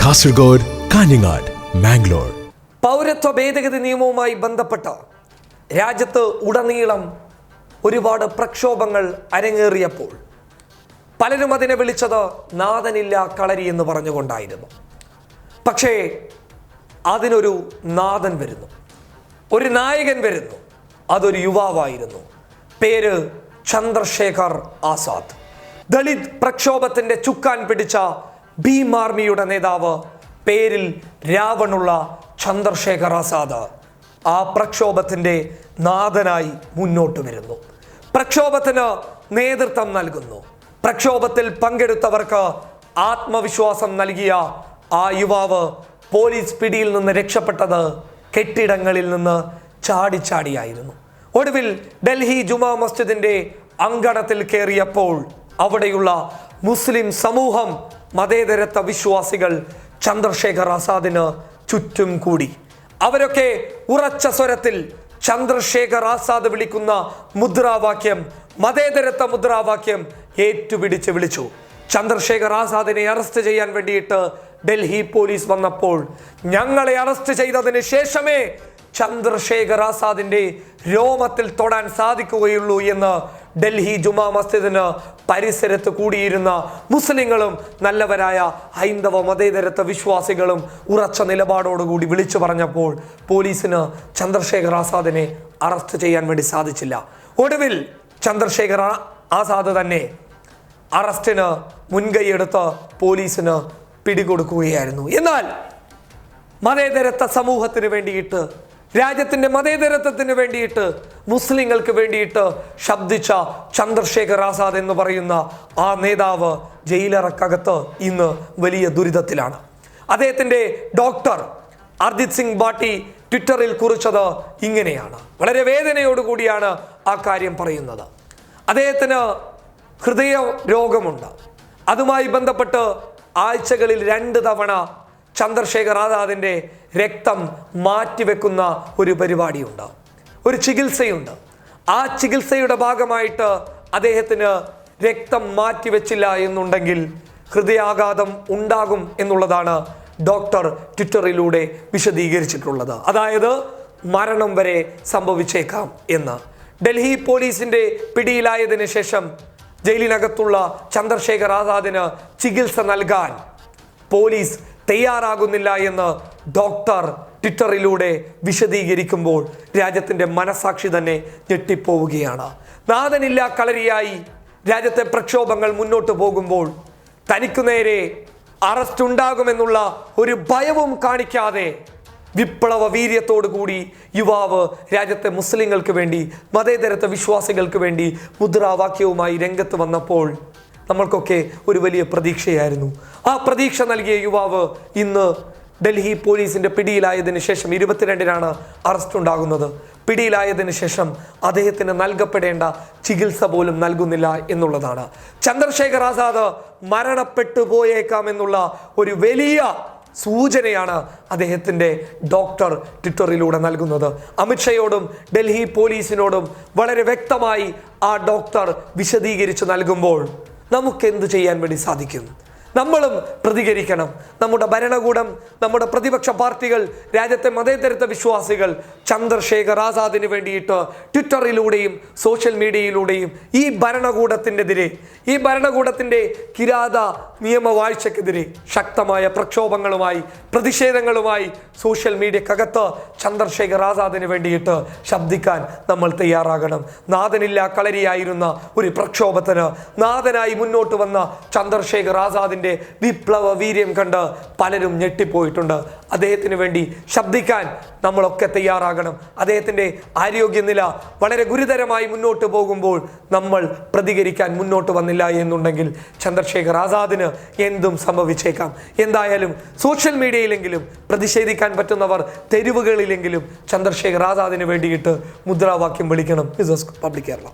കാസർഗോഡ് കാഞ്ഞങ്ങാട് മാംഗ്ലൂർ പൗരത്വ ഭേദഗതി നിയമവുമായി ബന്ധപ്പെട്ട് രാജ്യത്ത് ഉടനീളം ഒരുപാട് പ്രക്ഷോഭങ്ങൾ അരങ്ങേറിയപ്പോൾ പലരും അതിനെ വിളിച്ചത് നാഥനില്ല കളരി എന്ന് പറഞ്ഞുകൊണ്ടായിരുന്നു. പക്ഷേ അതിനൊരു നാഥൻ വരുന്നു. ഒരു നായകൻ വരുന്നു. അതൊരു യുവാവായിരുന്നു. പേര് ചന്ദ്രശേഖർ ആസാദ്. ദളിത് പ്രക്ഷോഭത്തിന്റെ ചുക്കാൻ പിടിച്ച ഭീം ആർമിയുടെ നേതാവ് പേരിൽ രാവണുള്ള ചന്ദ്രശേഖർ ആസാദ് ആ പ്രക്ഷോഭത്തിന്റെ നാഥനായി മുന്നോട്ട് വരുന്നു. പ്രക്ഷോഭത്തിന് നേതൃത്വം നൽകുന്നു. പ്രക്ഷോഭത്തിൽ പങ്കെടുത്തവർക്ക് ആത്മവിശ്വാസം നൽകിയ ആ യുവാവ് പോലീസ് പിടിയിൽ നിന്ന് രക്ഷപ്പെട്ടത് കെട്ടിടങ്ങളിൽ നിന്ന് ചാടിച്ചാടിയായിരുന്നു. ഒടുവിൽ ഡൽഹി ജുമാ മസ്ജിദിന്റെ അങ്കണത്തിൽ കയറിയപ്പോൾ അവിടെയുള്ള മുസ്ലിം സമൂഹം മതേതരത്വ വിശ്വാസികൾ ചന്ദ്രശേഖർ ആസാദിന് ചുറ്റും കൂടി. അവരൊക്കെ ഉറച്ച സ്വരത്തിൽ ചന്ദ്രശേഖർ ആസാദ് വിളിക്കുന്ന മുദ്രാവാക്യം മതേതരത്വ മുദ്രാവാക്യം ഏറ്റുപിടിച്ച് വിളിച്ചു. ചന്ദ്രശേഖർ ആസാദിനെ അറസ്റ്റ് ചെയ്യാൻ വേണ്ടിയിട്ട് ഡൽഹി പോലീസ് വന്നപ്പോൾ ഞങ്ങളെ അറസ്റ്റ് ചെയ്തതിന് ശേഷമേ ചന്ദ്രശേഖർ ആസാദിന്റെ രോമത്തിൽ തൊടാൻ സാധിക്കുകയുള്ളൂ എന്ന് ഡൽഹി ജുമാ മസ്ജിദിന് പരിസരത്ത് കൂടിയിരുന്ന മുസ്ലിങ്ങളും നല്ലവരായ ഹൈന്ദവ മതേതരത്വ വിശ്വാസികളും ഉറച്ച നിലപാടോടുകൂടി വിളിച്ചു പറഞ്ഞപ്പോൾ പോലീസിന് ചന്ദ്രശേഖർ ആസാദിനെ അറസ്റ്റ് ചെയ്യാൻ വേണ്ടി സാധിച്ചില്ല. ഒടുവിൽ ചന്ദ്രശേഖർ ആസാദ് തന്നെ അറസ്റ്റിന് മുൻകൈയെടുത്ത് പോലീസിന് പിടികൊടുക്കുകയായിരുന്നു. എന്നാൽ മതേതരത്വ സമൂഹത്തിന് വേണ്ടിയിട്ട് രാജ്യത്തിന്റെ മതേതരത്വത്തിന് വേണ്ടിയിട്ട് മുസ്ലിങ്ങൾക്ക് വേണ്ടിയിട്ട് ശബ്ദിച്ച ചന്ദ്രശേഖർ ആസാദ് എന്ന് പറയുന്ന ആ നേതാവ് ജയിലറക്കകത്ത് ഇന്ന് വലിയ ദുരിതത്തിലാണ്. അദ്ദേഹത്തിന്റെ ഡോക്ടർ അർജിത് സിംഗ് ബാട്ടി ട്വിറ്ററിൽ കുറിച്ചത് ഇങ്ങനെയാണ്. വളരെ വേദനയോടുകൂടിയാണ് ആ കാര്യം പറയുന്നത്. അദ്ദേഹത്തിന് ഹൃദയ രോഗമുണ്ട് അതുമായി ബന്ധപ്പെട്ട് ആഴ്ചകളിൽ രണ്ട് തവണ ചന്ദ്രശേഖർ ആസാദിന്റെ രക്തം മാറ്റിവെക്കുന്ന ഒരു പരിപാടിയുണ്ട്. ഒരു ചികിത്സയുണ്ട്. ആ ചികിത്സയുടെ ഭാഗമായിട്ട് അദ്ദേഹത്തിന് രക്തം മാറ്റിവെച്ചില്ല എന്നുണ്ടെങ്കിൽ ഹൃദയാഘാതം ഉണ്ടാകും എന്നുള്ളതാണ് ഡോക്ടർ ട്വിറ്ററിലൂടെ വിശദീകരിച്ചിട്ടുള്ളത്. അതായത് മരണം വരെ സംഭവിച്ചേക്കാം എന്ന്. ഡൽഹി പോലീസിന്റെ പിടിയിലായതിനു ശേഷം ജയിലിനകത്തുള്ള ചന്ദ്രശേഖർ ആസാദിന് ചികിത്സ നൽകാൻ പോലീസ് തയ്യാറാകുന്നില്ല എന്ന് ഡോക്ടർ ട്വിറ്ററിലൂടെ വിശദീകരിക്കുമ്പോൾ രാജ്യത്തിന്റെ മനസാക്ഷി തന്നെ ഞെട്ടിപ്പോവുകയാണ്. നാഥനില്ല കളരിയായി രാജ്യത്തെ പ്രക്ഷോഭങ്ങൾ മുന്നോട്ട് പോകുമ്പോൾ തനിക്കു നേരെ അറസ്റ്റ് ഉണ്ടാകുമെന്നുള്ള ഒരു ഭയവും കാണിക്കാതെ വിപ്ലവ വീര്യത്തോടു കൂടി യുവാവ് രാജ്യത്തെ മുസ്ലിങ്ങൾക്ക് വേണ്ടി മതേതരത്വ വിശ്വാസികൾക്ക് വേണ്ടി മുദ്രാവാക്യവുമായി രംഗത്ത് വന്നപ്പോൾ നമ്മൾക്കൊക്കെ ഒരു വലിയ പ്രതീക്ഷയായിരുന്നു. ആ പ്രതീക്ഷ നൽകിയ യുവാവ് ഇന്ന് ഡൽഹി പോലീസിന്റെ പിടിയിലായതിനു ശേഷം ഇരുപത്തിരണ്ടിനാണ് അറസ്റ്റ് ഉണ്ടാകുന്നത്. പിടിയിലായതിനു ശേഷം അദ്ദേഹത്തിന് നൽകപ്പെടേണ്ട ചികിത്സ പോലും നൽകുന്നില്ല എന്നുള്ളതാണ്. ചന്ദ്രശേഖർ ആസാദ് മരണപ്പെട്ടു പോയേക്കാം എന്നുള്ള ഒരു വലിയ സൂചനയാണ് അദ്ദേഹത്തിന്റെ ഡോക്ടർ ട്വിറ്ററിലൂടെ നൽകുന്നത്. അമിത്ഷയോടും ഡൽഹി പോലീസിനോടും വളരെ വ്യക്തമായി ആ ഡോക്ടർ വിശദീകരിച്ച് നൽകുമ്പോൾ നമുക്ക് എന്ത് ചെയ്യാൻ വേണ്ടി സാധിക്കും? നമ്മളും പ്രതികരിക്കണം. നമ്മുടെ ഭരണകൂടം നമ്മുടെ പ്രതിപക്ഷ പാർട്ടികൾ രാജ്യത്തെ മതേതരത്വ വിശ്വാസികൾ ചന്ദ്രശേഖർ ആസാദിന് വേണ്ടിയിട്ട് ട്വിറ്ററിലൂടെയും സോഷ്യൽ മീഡിയയിലൂടെയും ഈ ഭരണകൂടത്തിനെതിരെ ഈ ഭരണകൂടത്തിന്റെ കിരാത നിയമവാഴ്ചക്കെതിരെ ശക്തമായ പ്രക്ഷോഭങ്ങളുമായി പ്രതിഷേധങ്ങളുമായി സോഷ്യൽ മീഡിയക്കകത്ത് ചന്ദ്രശേഖർ ആസാദിന് വേണ്ടിയിട്ട് ശബ്ദിക്കാൻ നമ്മൾ തയ്യാറാകണം. നാഥനില്ല കളരിയായിരുന്ന ഒരു പ്രക്ഷോഭത്തിന് നാഥനായി മുന്നോട്ട് വന്ന ചന്ദ്രശേഖർ ആസാദിന്റെ വിപ്ലവ വീര്യം കണ്ട് പലരും ഞെട്ടിപ്പോയിട്ടുണ്ട്. അദ്ദേഹത്തിന് വേണ്ടി ശബ്ദിക്കാൻ നമ്മളൊക്കെ തയ്യാറാകണം. അദ്ദേഹത്തിന്റെ ആരോഗ്യനില വളരെ ഗുരുതരമായി മുന്നോട്ട് പോകുമ്പോൾ നമ്മൾ പ്രതികരിക്കാൻ മുന്നോട്ട് വന്നില്ല എന്നുണ്ടെങ്കിൽ ചന്ദ്രശേഖർ ആസാദിന് എന്തും സംഭവിച്ചേക്കാം. എന്തായാലും സോഷ്യൽ മീഡിയയിലെങ്കിലും പ്രതിഷേധിക്കാൻ പറ്റുന്നവർ തെരുവുകളിലെങ്കിലും ചന്ദ്രശേഖർ ആസാദിന് വേണ്ടിയിട്ട് മുദ്രാവാക്യം വിളിക്കണം. പബ്ലിക് കേരള.